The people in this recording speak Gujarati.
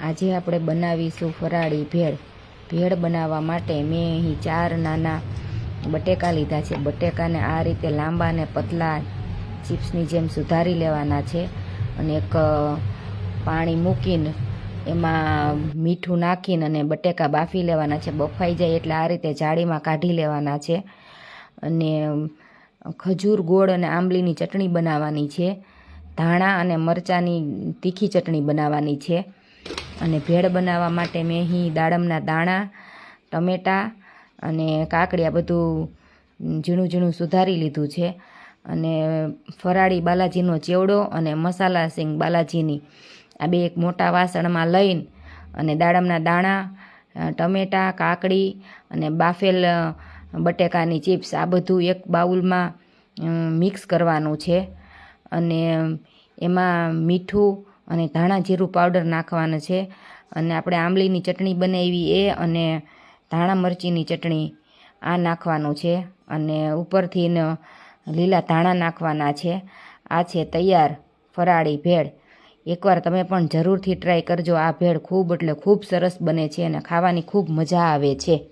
આજે આપણે બનાવીશું ફરાળી ભેળ. ભેળ બનાવવા માટે મેં અહીં ચાર નાના બટેકા લીધા છે. બટેકાને આ રીતે લાંબા અને પતલા ચિપ્સની જેમ સુધારી લેવાના છે અને એક પાણી મૂકીને એમાં મીઠું નાખીને અને બટેકા બાફી લેવાના છે. બફાઈ જાય એટલે આ રીતે જાળીમાં કાઢી લેવાના છે. અને ખજૂર, ગોળ અને આંબલીની ચટણી બનાવવાની છે. ધાણા અને મરચાંની તીખી ચટણી બનાવવાની છે. અને ભેળ બનાવવા માટે મેં અહીં દાડમના દાણા, ટમેટાં અને કાકડી આ બધું ઝીણું ઝીણું સુધારી લીધું છે. અને ફરાળી બાલાજીનો ચેવડો અને મસાલા સિંગ બાલાજીની આ બે એક મોટા વાસણમાં લઈને અને દાડમના દાણા, ટમેટાં, કાકડી અને બાફેલ બટેકાની ચિપ્સ આ બધું એક બાઉલમાં મિક્સ કરવાનું છે. અને એમાં મીઠું અને ધાણા જીરું પાવડર નાખવાનો છે. અને આપણે આંબલીની ચટણી બનાવી એ અને ધાણા મરચીની ચટણી આ નાખવાનું છે. અને ઉપરથી લીલા ધાણા નાખવાના છે. આ છે તૈયાર ફરાળી ભેળ. એકવાર તમે પણ જરૂરથી ટ્રાય કરજો. આ ભેળ ખૂબ એટલે ખૂબ સરસ બને છે અને ખાવાની ખૂબ મજા આવે છે.